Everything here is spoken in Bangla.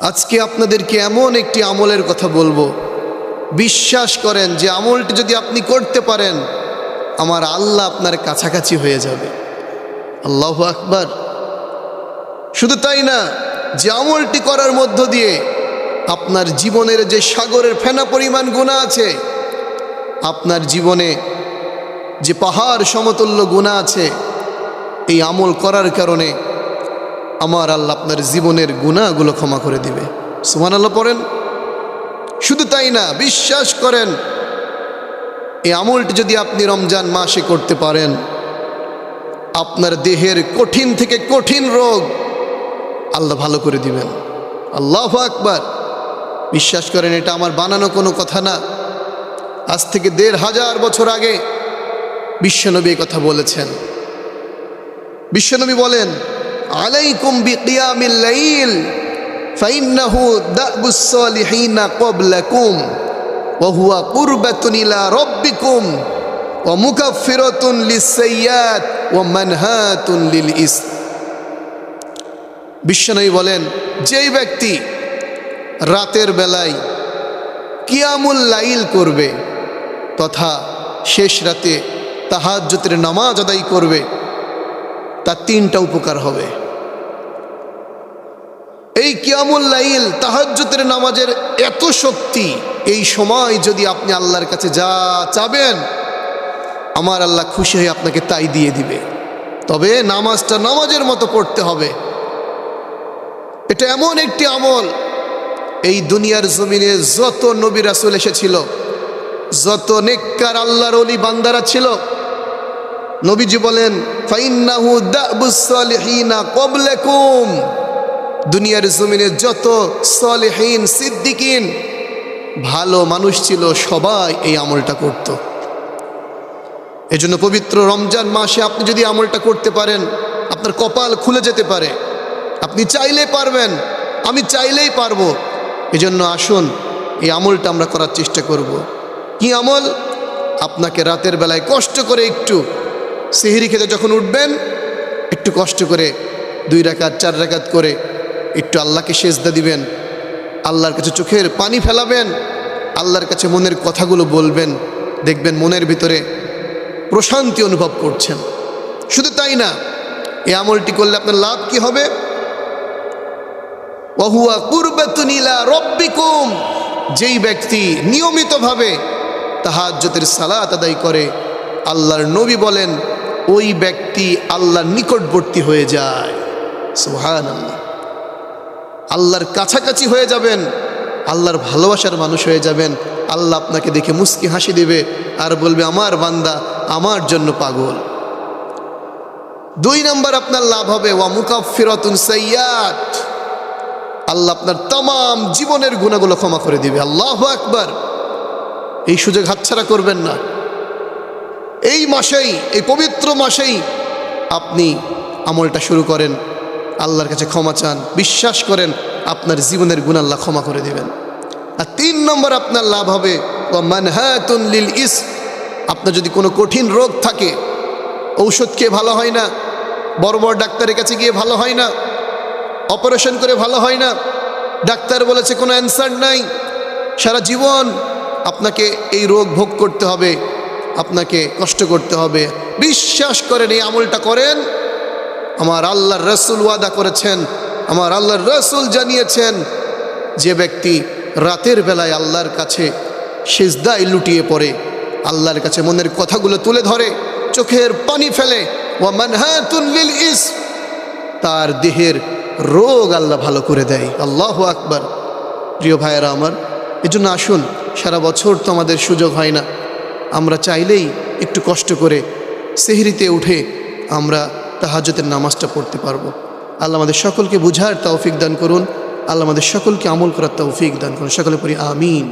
আজকে আপনাদেরকে এমন একটি আমলের কথা বলব। বিশ্বাস করেন যে আমলটি যদি আপনি করতে পারেন, আমার আল্লাহ আপনার কাছাকাছি হয়ে যাবে। আল্লাহ আকবার। শুধু তাই না, যে আমলটি করার মধ্য দিয়ে আপনার জীবনের যে সাগরের ফেনা পরিমাণ গুণা আছে, আপনার জীবনে যে পাহাড় সমতুল্য গুণা আছে, এই আমল করার কারণে আমার আল্লাহ আপনার জীবনের গুণাগুলো ক্ষমা করে দিবে। সুমান আল্লাহ পড়েন। শুধু তাই না, বিশ্বাস করেন, এই আমলটি যদি আপনি রমজান মাসে করতে পারেন, আপনার দেহের কঠিন থেকে কঠিন রোগ আল্লাহ ভালো করে দিবেন। আল্লাহ আকবার। বিশ্বাস করেন, এটা আমার বানানো কোনো কথা না। আজ থেকে দেড় হাজার বছর আগে বিশ্বনবী কথা বলেছেন। বিশ্বনবী বলেন আলাইকুম বিকিয়ামিল লাইল, ফাইন্নাহু দাবুস সালিহিনা ক্বাবলাকুম, ওয়া হুয়া কুরবাতুন ইলা রাব্বিকুম, ওয়া মুকাফফিরাতুন লিস-সাইয়্যাত, ওয়া মানহাতুন লিল ইসম বিশ্বনবী বলেন, যেই ব্যক্তি রাতের বেলায় কিয়ামুল লাইল করবে, তথা শেষ রাতে তাহাজ্জতের নামাজ আদায় করবে, তার তিনটা উপকার হবে। এই কিয়ামুল লাইল তাহাজ্জতের নামাজের এত শক্তি, এই সময় যদি আপনি আল্লাহর কাছে যা চাবেন, আমার আল্লাহ খুশি হয়ে আপনাকে তাই দিয়ে দিবে। তবে নামাজটা নামাজের মতো পড়তে হবে। এটা এমন একটি আমল, এই দুনিয়ার জমিনে যত নবী রাসুল এসেছিল, যত নেককার আল্লাহর অলি বান্দারা ছিল, নবীজি বলেন, ফাইন্নাহু সালিহিনা কবলাকুম দুনিয়ার জমিনে যত সলেহীন, সিদ্দিকিন ভালো মানুষ ছিল, সবাই এই আমলটা করত। এজন্য পবিত্র রমজান মাসে আপনি যদি আমলটা করতে পারেন, আপনার কপাল খুলে যেতে পারে। আপনি চাইলে পারবেন, আমি চাইলেই পারব। এজন্য আসুন, এই আমলটা আমরা করার চেষ্টা করব। কি আমল? আপনাকে রাতের বেলায় কষ্ট করে একটু সেহেরি খেতে যখন উঠবেন, একটু কষ্ট করে দুই রাকাত, চার রাকাত করে একটু আল্লাহকে সেজদা দিবেন, আল্লাহর কাছে চোখের পানি ফেলাবেন, আল্লাহর কাছে মনের কথাগুলো বলবেন, দেখবেন মনের ভিতরে প্রশান্তি অনুভব করছেন। শুধু তাই না এই আমলটি করলে আপনার লাভ কি হবে? ওহুয়া কুরবাতুনিলা রব্বিকুম, যেই ব্যক্তি নিয়মিতভাবে তাহাজ্জতের সালাত আদায় করে, আল্লাহর নবী বলেন, ওই ব্যক্তি আল্লাহর নিকটবর্তী হয়ে যায়। সুহান আল্লাহ আল্লাহর কাছাকাছি হয়ে যাবেন, আল্লাহর ভালোবাসার মানুষ হয়ে যাবেন। আল্লাহ আপনাকে দেখে মুস্কি হাসি দেবে আর বলবে, আমার বান্দা, আমার জন্য পাগল। দুই নম্বর আপনার লাভ হবে, ওয়া মুকাফিরতুন সাইয়াত আল্লাহ আপনার তাম জীবনের গুণাগুলো ক্ষমা করে দিবে। আল্লাহ আকবার। এই সুযোগ হাতছাড়া করবেন না। এই মাসেই, এই পবিত্র মাসেই আপনি আমলটা শুরু করেন। আল্লাহর কাছে ক্ষমা চান। বিশ্বাস করেন, আপনার জীবনের গুণ আল্লাহ ক্ষমা করে দেবেন। আর তিন নম্বর আপনার লাভ হবে লিল ইস। আপনার যদি কোনো কঠিন রোগ থাকে, ঔষধ খেয়ে ভালো হয় না, বড় বড় ডাক্তারের কাছে গিয়ে ভালো হয় না, অপারেশন করে ভালো হয় না, ডাক্তার বলেছে কোনো অ্যান্সার নাই, সারা জীবন আপনাকে এই রোগ ভোগ করতে হবে, আপনাকে কষ্ট করতে হবে। বিশ্বাস করেন, এই আমলটা করেন আমার আল্লাহর রসুল ওয়াদা করেছেন, আমার আল্লাহর রসুল জানিয়েছেন, যে ব্যক্তি রাতের বেলায় আল্লাহর কাছে সেজদায় লুটিয়ে পড়ে, আল্লাহর কাছে মনের কথাগুলো তুলে ধরে, চোখের পানি ফেলে ইস, তার দেহের রোগ আল্লাহ ভালো করে দেয়। আল্লাহ আকবার। প্রিয় ভাইয়েরা আমার, এজন্য আসুন, সারা বছর তো আমাদের সুযোগ হয় না। আমরা চাইলেই একটু কষ্ট করে সেহরিতে উঠে আমরা তাহাজতের নামাজটা পড়তে পারব। আল্লাহ আমাদের সকলকে বুঝার তৌফিক দান করুন। আল্লাহ আমাদের সকলকে আমল করার তৌফিক দান করুন। সকলে পড়ি আমিন।